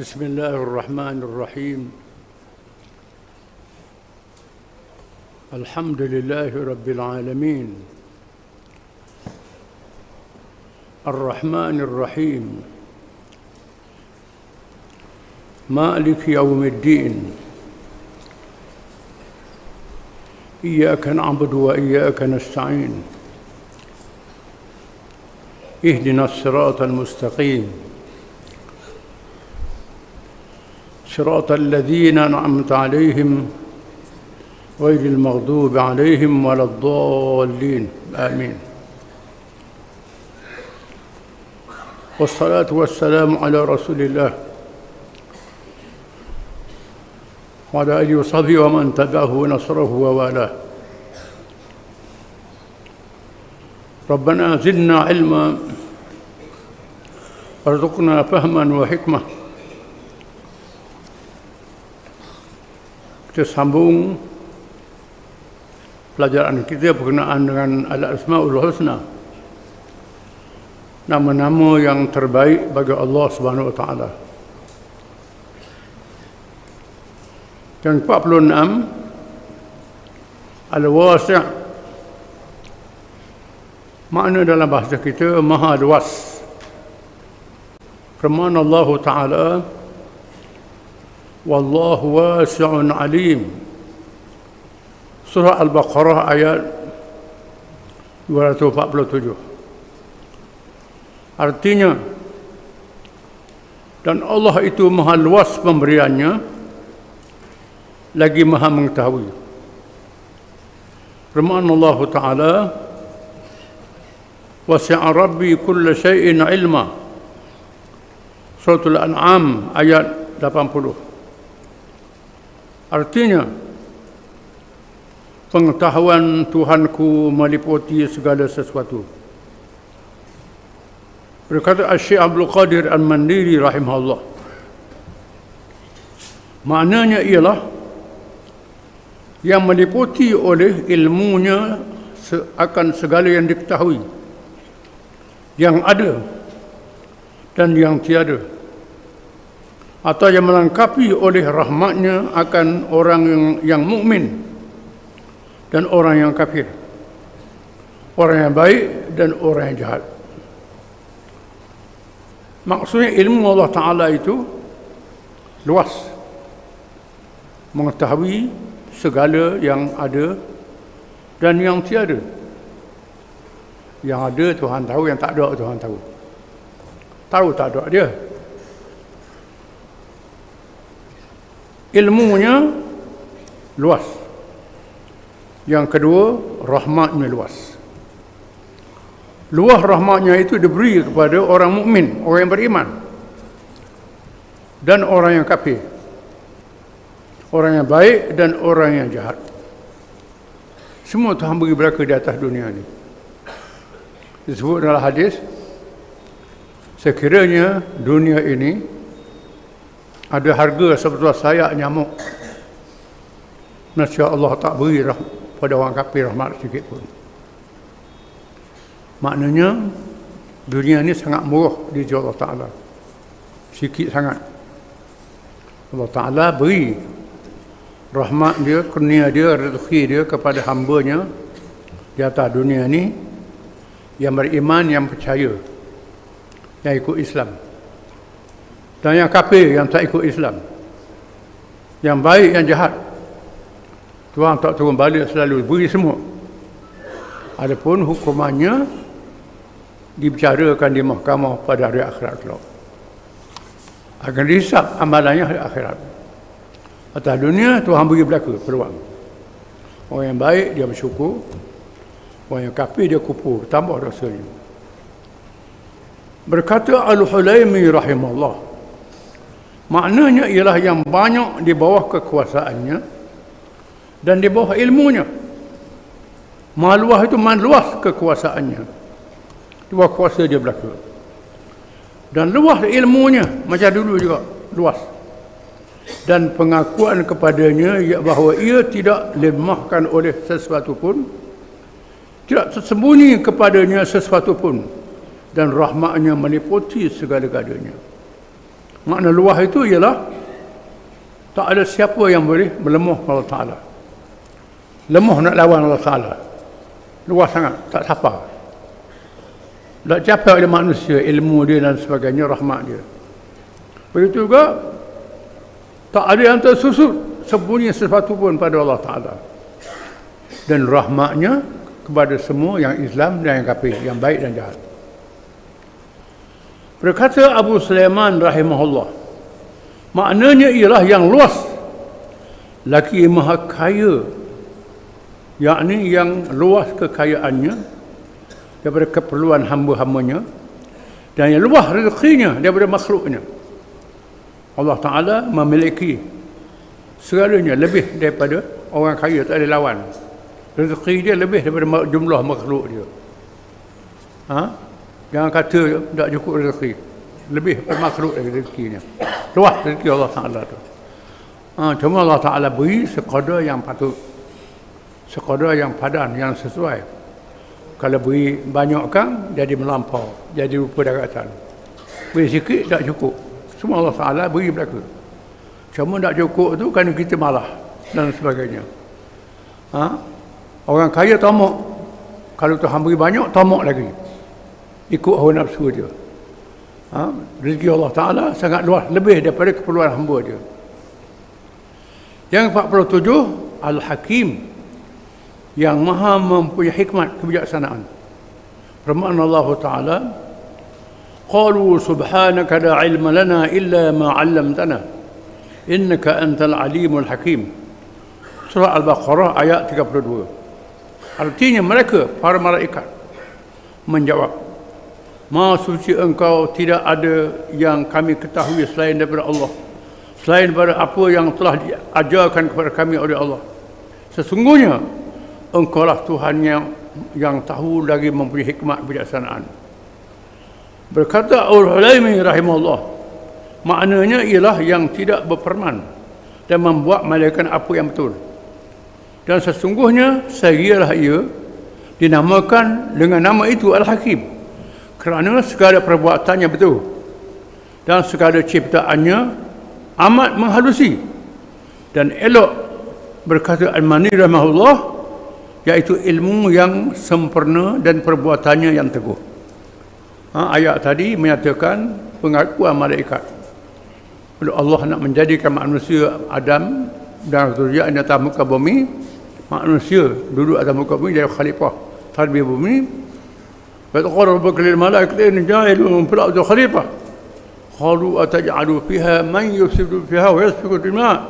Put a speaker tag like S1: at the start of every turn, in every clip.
S1: بسم الله الرحمن الرحيم. الحمد لله رب العالمين. الرحمن الرحيم. مالك يوم الدين. إياك نعبد وإياك نستعين. اهدنا الصراط المستقيم. صراط الذين أنعمت عليهم غير المغضوب عليهم ولا الضالين. آمين. والصلاة والسلام على رسول الله وعلى آله وصحبه ومن تبعه ونصره ووالاه. ربنا زدنا علما وارزقنا فهما وحكمة. Kita sambung pelajaran kita berkenaan dengan Al-Asma'ul Husna. Nama-nama yang terbaik bagi Allah Subhanahu Wa Taala. Yang 46 Al-Wasi' Makna dalam bahasa kita Maha luas. Firman Allah Taala Wallahu wasi'un alim. Surah Al-Baqarah ayat 247. Artinya dan Allah itu maha luas pemberiannya lagi maha mengetahui. Firman Allah Ta'ala Wasi'a Rabbi kulla syai'in ilma Suratul An'am ayat 80 Artinya pengetahuan Tuhanku meliputi segala sesuatu. Berkata Syekh Abdul Qadir Al-Mandiri rahimahullah. Maknanya ialah yang meliputi oleh ilmunya akan segala yang diketahui yang ada dan yang tiada atau yang melengkapi oleh rahmatnya akan orang yang, yang mukmin dan orang yang kafir. Orang yang baik dan orang yang jahat. Maksudnya ilmu Allah Ta'ala itu luas. Mengetahui segala yang ada dan yang tiada. Yang ada Tuhan tahu yang tak ada Tuhan tahu. Tahu tak ada dia ilmunya luas. Yang kedua, rahmatnya luas. Luas rahmatnya itu diberi kepada orang mukmin, orang yang beriman. Dan orang yang kafir. Orang yang baik dan orang yang jahat. Semua Tuhan beri beraka di atas dunia ini. Disebut dalam hadis, sekiranya dunia ini ada harga sebetulnya saya nyamuk. Nasya Allah tak beri rah, pada orang kafir rahmat sedikit pun. Maknanya dunia ini sangat murah di sisi Allah Ta'ala. Sikit sangat. Allah Ta'ala beri rahmat dia, kurnia dia, rezeki dia kepada hambanya di atas dunia ini yang beriman, yang percaya yang ikut Islam dan yang kafir yang tak ikut Islam. Yang baik yang jahat. Tuhan tak turun balik selalu beri semua. Adapun hukumannya dibicarakan di mahkamah pada hari akhirat kelak. Akan dihisap amalannya hari akhirat. Atas dunia Tuhan beri belaka peluang. Orang yang baik dia bersyukur. Orang yang kafir dia kupur tambah dosanya. Berkata Al-Hulaimi rahimahullah Maknanya ialah yang banyak di bawah kekuasaannya dan di bawah ilmunya. Maluah itu luas kekuasaannya. Bawah kuasa dia belaka. Dan luas ilmunya macam dulu juga luas. Dan pengakuan kepadanya bahawa ia tidak lemahkan oleh sesuatu pun tidak tersembunyi kepadanya sesuatu pun dan rahmatnya meliputi segala-galanya Makna luah itu ialah tak ada siapa yang boleh melemuh Allah Ta'ala. Lemuh nak lawan Allah Ta'ala. Luas sangat, tak siapa. Tak capai oleh manusia ilmu dia dan sebagainya, rahmat dia. Begitu juga, tak ada yang tersusut sembunyi sesuatu pun pada Allah Ta'ala. Dan rahmatnya kepada semua yang Islam dan yang kafir, yang baik dan jahat. Berkata Abu Sulaiman rahimahullah. Maknanya ialah yang luas. Laki maha kaya. Yakni yang luas kekayaannya. Daripada keperluan hamba-hambanya. Dan yang luas rezekinya daripada makhluknya. Allah Ta'ala memiliki segalanya lebih daripada orang kaya tak ada lawan. Rezeki dia lebih daripada jumlah makhluk dia. Ha? Jangan kata tak cukup rezeki. Lebih bermakhluk dari rezekinya. Luas rezeki Allah Ta'ala tu. Ha, cuma Allah Ta'ala beri sekadar yang patut. Sekadar yang padan, yang sesuai. Kalau beri banyak kan, jadi melampau. Jadi rupa daratan. Beri sikit, tak cukup. Semua Allah Ta'ala beri mereka. Cuma tak cukup tu kerana kita malah. Dan sebagainya. Ha? Orang kaya tamak. Kalau Tuhan beri banyak, tamak lagi ikut hawa nafsu dia. Ha? Rezeki Allah Ta'ala sangat luas, lebih daripada keperluan hamba dia. Yang 47, Al-Hakim. Yang maha mempunyai hikmat kebijaksanaan. Permaan Allah Ta'ala. Qalu subhanaka la ilma lana illa ma'allamtana. Innaka antal alimul hakim. Surah Al-Baqarah ayat 32. Artinya mereka, para malaikat, menjawab Maha suci engkau tidak ada yang kami ketahui selain daripada Allah. Selain daripada apa yang telah diajarkan kepada kami oleh Allah. Sesungguhnya engkau lah Tuhan yang, yang tahu lagi mempunyai hikmat kebijaksanaan. Berkata Al-Hulaimi rahimahullah. Maknanya ialah yang tidak berperman dan membuat malaikat apa yang betul. Dan sesungguhnya saya ia dinamakan dengan nama itu Al-Hakim kerana segala perbuatannya betul. Dan segala ciptaannya amat menghalusi. Dan elok berkata Al-Mani Rahimahullah iaitu ilmu yang sempurna dan perbuatannya yang teguh. Ha, ayat tadi menyatakan pengakuan malaikat. Kalau Allah nak menjadikan manusia Adam dan zuriat di atas muka bumi manusia duduk atas muka bumi jadi khalifah. Tarbiyah bumi فإذ قال ربك للملائكة إني جاعل في الأرض خليفة قالوا أتجعل فيها من يفسد فيها ويسفك الدماء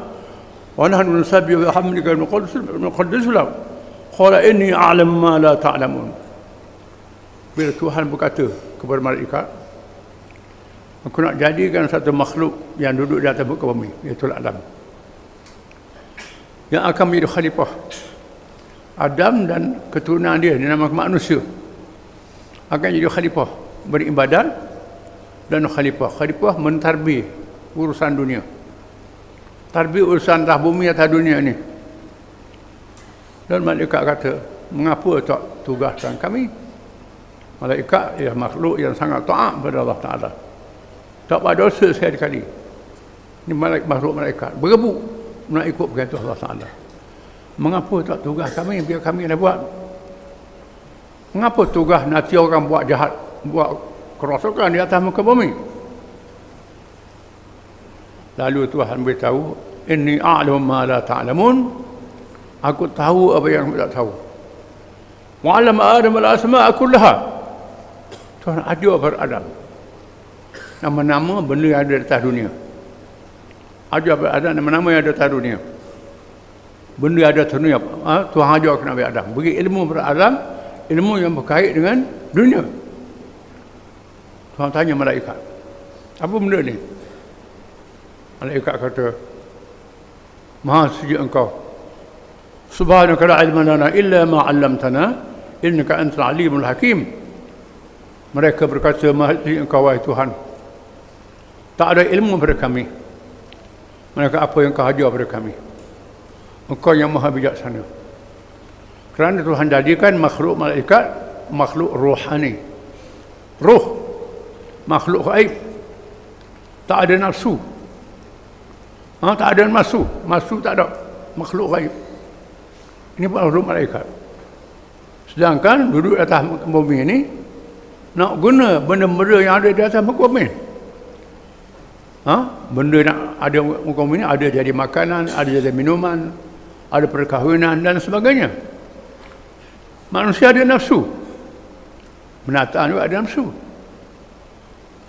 S1: ونحن نسبح بحمدك المقدس له قال إني أعلم ما لا تعلمون bila Tuhan berkata kepada malaikat aku nak jadikan satu makhluk yang duduk di atas muka bumi iaitu Adam yang akan menjadi khalifah Adam dan keturunan dia dinamakan manusia akan jadi khalifah. Beribadat dan khalifah. Khalifah mentarbi urusan dunia. Tarbi urusan dah bumi atas dunia ni. Dan malaikat kata mengapa tak tugaskan kami? Malaikat ialah makhluk yang sangat taat kepada Allah Ta'ala. Tak buat dosa sekali-kali. Ini malaikat makhluk malaikat. Berebut nak ikut perintah Allah Ta'ala. Mengapa tak tugas kami? Biar kami nak buat Mengapa tugas nanti orang buat jahat, buat kerosakan di atas muka bumi? Lalu Tuhan beritahu, Inni a'lam ma la ta'lamun. Aku tahu apa yang kamu tak tahu. Wa'alam Adam al-asma'a kullaha. Tuhan ajar kepada Adam. Nama-nama benda yang ada di atas dunia. Ajar kepada Adam nama-nama yang ada di atas dunia. Benda yang ada di atas dunia. Ha? Tuhan ajar kepada Adam. Beri ilmu kepada Adam ilmu yang berkait dengan dunia. Tuhan tanya malaikat. Apa benda ni? Malaikat kata, Maha suci engkau. Subhanaka la ilma lana illa ma 'allamtana innaka antal alimul hakim. Mereka berkata, Maha suci engkau wahai Tuhan. Tak ada ilmu pada kami. Mereka apa yang kau ajar pada kami? Engkau yang maha bijaksana. Kerana Tuhan jadikan makhluk malaikat makhluk rohani. Roh makhluk gaib. Tak ada nafsu. Ha, tak ada nafsu. Nafsu tak ada. Makhluk gaib. Ini makhluk malaikat. Sedangkan duduk atas bumi ini nak guna benda-benda yang ada di atas muka bumi. Ha? Benda nak ada muka bumi ini ada jadi makanan, ada jadi minuman, ada perkahwinan dan sebagainya. Manusia ada nafsu. Binatang juga ada nafsu.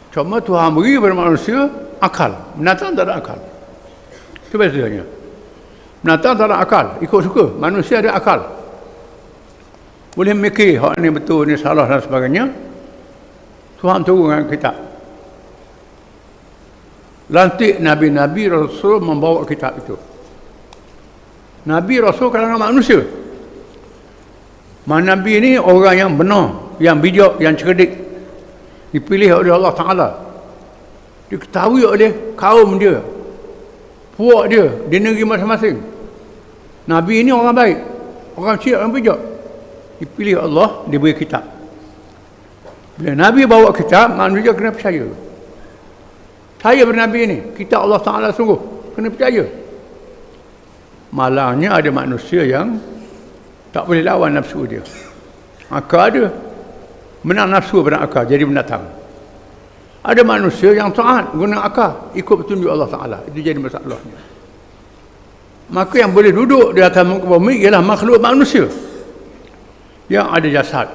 S1: Cuma Tuhan beri kepada manusia akal. Binatang tak ada akal. Itu biasanya. Binatang tak ada akal. Ikut suka. Manusia ada akal. Boleh mikir hak ni betul, ni salah dan sebagainya. Tuhan turun dengan kitab. Lantik Nabi-Nabi Rasul membawa kitab itu. Nabi Rasul kalangan manusia. Mana Nabi ini orang yang benar, yang bijak, yang cerdik, dipilih oleh Allah Ta'ala. Diketahui oleh kaum dia. Puak dia di negeri masing-masing. Nabi ini orang baik orang siap, orang bijak. Dipilih Allah, diberi kitab. Bila Nabi bawa kitab manusia kena percaya. Saya bernabi ini kitab Allah Ta'ala sungguh kena percaya. Malangnya ada manusia yang tak boleh lawan nafsu dia. Maka ada menang nafsu pada akal jadi binatang. Ada manusia yang taat guna akal ikut petunjuk Allah Ta'ala. Itu jadi masalahnya maka yang boleh duduk di atas muka bumi ialah makhluk manusia. Yang ada jasad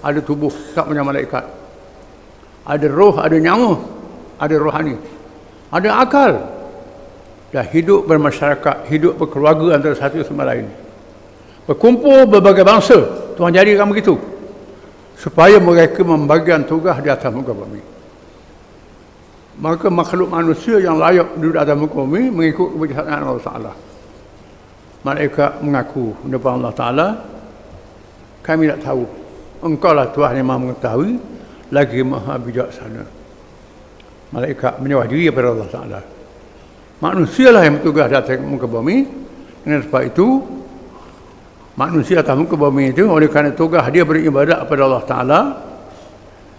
S1: ada tubuh tak punya malaikat. Ada roh ada nyawa ada rohani. Ada akal. Dah hidup bermasyarakat hidup berkeluarga antara satu sama lain berkumpul berbagai bangsa Tuhan jadikan begitu supaya mereka membagikan tugas di atas muka bumi. Maka makhluk manusia yang layak duduk di atas muka bumi mengikut kebijaksanaan Allah Taala. Mereka mengaku depan Allah Taala, kami tak tahu. Engkau lah Tuhan yang maha mengetahui, lagi maha bijaksana. Malaikat menyawah diri kepada Allah Taala. Manusia lah yang bertugas di atas muka bumi. Dengan sebab itu, manusia atas muka bumi itu oleh kerana tugas dia beribadat kepada Allah Ta'ala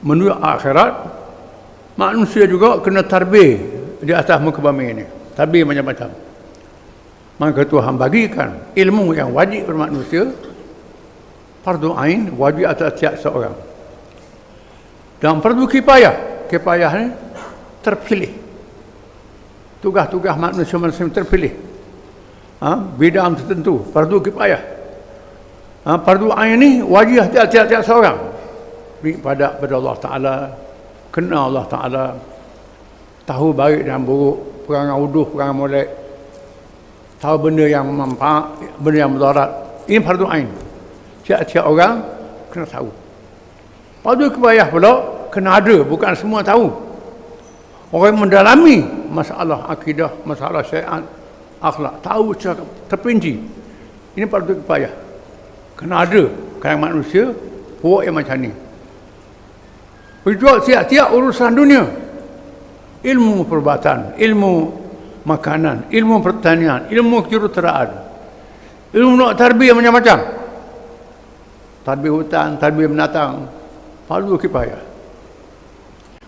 S1: menuju akhirat manusia juga kena tarbih di atas muka bumi ini tarbih macam-macam. Maka Tuhan bagikan ilmu yang wajib kepada manusia fardu ain wajib atas setiap seorang. Dan fardu kipayah kipayah ini terpilih. Tugas-tugas manusia manusia terpilih. Ha? bidang tertentu fardu kipayah ha, fardu ain ni wajib tiap-tiap seorang. Pada pada Allah Taala kenal Allah Taala tahu baik dan buruk perangai uduh perangai molek tahu benda yang manfaat benda yang mudarat. Ini fardu ain tiap-tiap orang kena tahu. Fardu kifayah pula kena ada bukan semua tahu. Orang mendalami masalah akidah masalah syai'at akhlak tahu secara terperinci. Ini fardu kifayah Kena ada kalangan manusia puak yang macam ni. Berjuang tiap-tiap urusan dunia. Ilmu perubatan, ilmu makanan, ilmu pertanian, ilmu kejuruteraan. Ilmu nak tarbiyah macam-macam. Tarbiyah hutan, tarbiyah binatang. Perlu kipayah.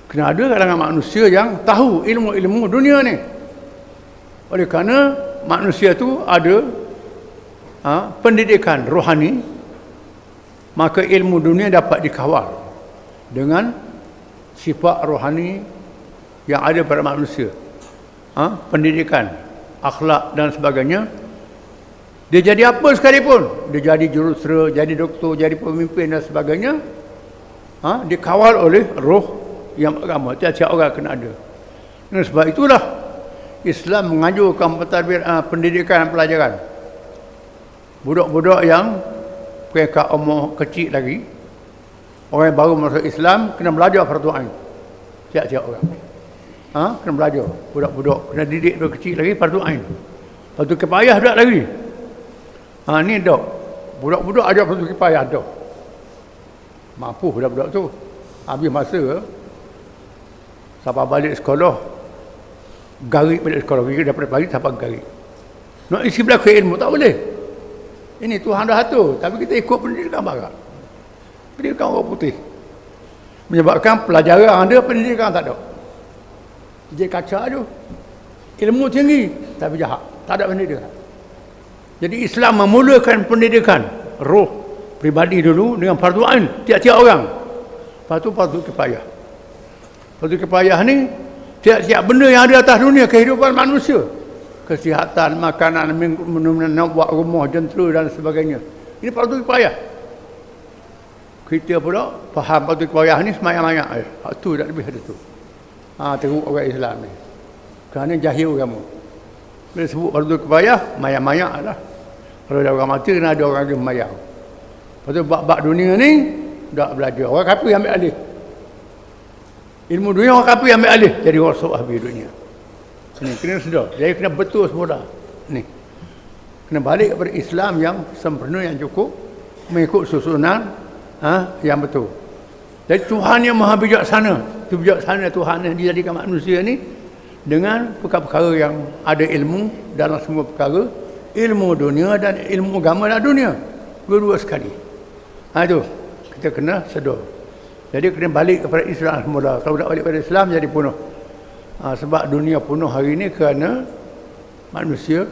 S1: Kena ada kalangan manusia yang tahu ilmu-ilmu dunia ni. Oleh kerana manusia tu ada ha, pendidikan rohani maka ilmu dunia dapat dikawal dengan sifat rohani yang ada pada manusia. Ha, pendidikan akhlak dan sebagainya. Dia jadi apa sekalipun? Dia jadi jurusera jadi doktor jadi pemimpin dan sebagainya. Ha, dikawal oleh roh yang agama. Tiap-tiap orang kena ada. Dan sebab itulah Islam menganjurkan pendidikan dan pelajaran budak-budak yang mereka umur kecil lagi orang yang baru masuk Islam kena belajar fardu ain. Tiap-tiap orang. Ha? kena belajar. Budak-budak kena didik dari kecil lagi fardu ain. Fardu kipayah tak lagi? Ha, ni dok. Budak-budak ajar fardu kipayah dok. Mampu budak-budak tu. Habis masa sampai balik sekolah garik balik sekolah. Dia daripada pagi sampai garik. Nak isi belakang ilmu tak boleh ini Tuhan dah atur. Tapi kita ikut pendidikan barat. Pendidikan orang putih. Menyebabkan pelajaran ada, pendidikan tak ada. Jadi kaca tu ilmu tinggi tapi jahat. Tak ada pendidikan. Jadi Islam memulakan pendidikan roh pribadi dulu dengan fardu ain tiap-tiap orang. Lepas tu fardu kifayah. Fardu kifayah ni tiap-tiap benda yang ada atas dunia kehidupan manusia. Kesihatan, makanan, minuman, nak buat rumah, jentera dan sebagainya. Ini fardu kifayah. Kita pula faham fardu kifayah ni semayang-mayang. Eh, tu tak lebih ada tu. Ha, teruk orang Islam ni. Kerana jahil kamu. Bila sebut fardu kifayah, mayang-mayang lah. Kalau ada orang mati, kena ada orang lagi mayang. Lepas tu bak-bak dunia ni, tak belajar. Orang kafir ambil alih. Ilmu dunia orang kafir ambil alih. Jadi rosak habis dunia. Ini kena sedar. Jadi kena betul semula. Ni. Kena balik kepada Islam yang sempurna, yang cukup. Mengikut susunan ha, yang betul. Jadi Tuhan yang maha bijaksana. Itu bijaksana Tuhan yang dijadikan manusia ni dengan perkara-perkara yang ada ilmu dalam semua perkara ilmu dunia dan ilmu agama dan dunia dua-dua sekali ha tu kita kena sedar jadi kena balik kepada Islam semula kalau tak balik kepada Islam jadi punuh ha, sebab dunia punuh hari ini kerana manusia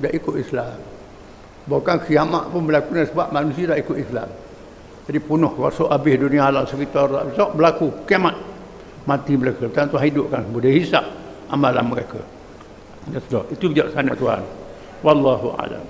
S1: dah ikut Islam bukan kiamat pun berlaku sebab manusia dah ikut Islam jadi punuh masuk habis dunia alam sekitar besok berlaku kiamat mati mereka tuan tu hidupkan boleh hisap amalan mereka. Itu bijaksana Tuhan. Wallahu a'lam.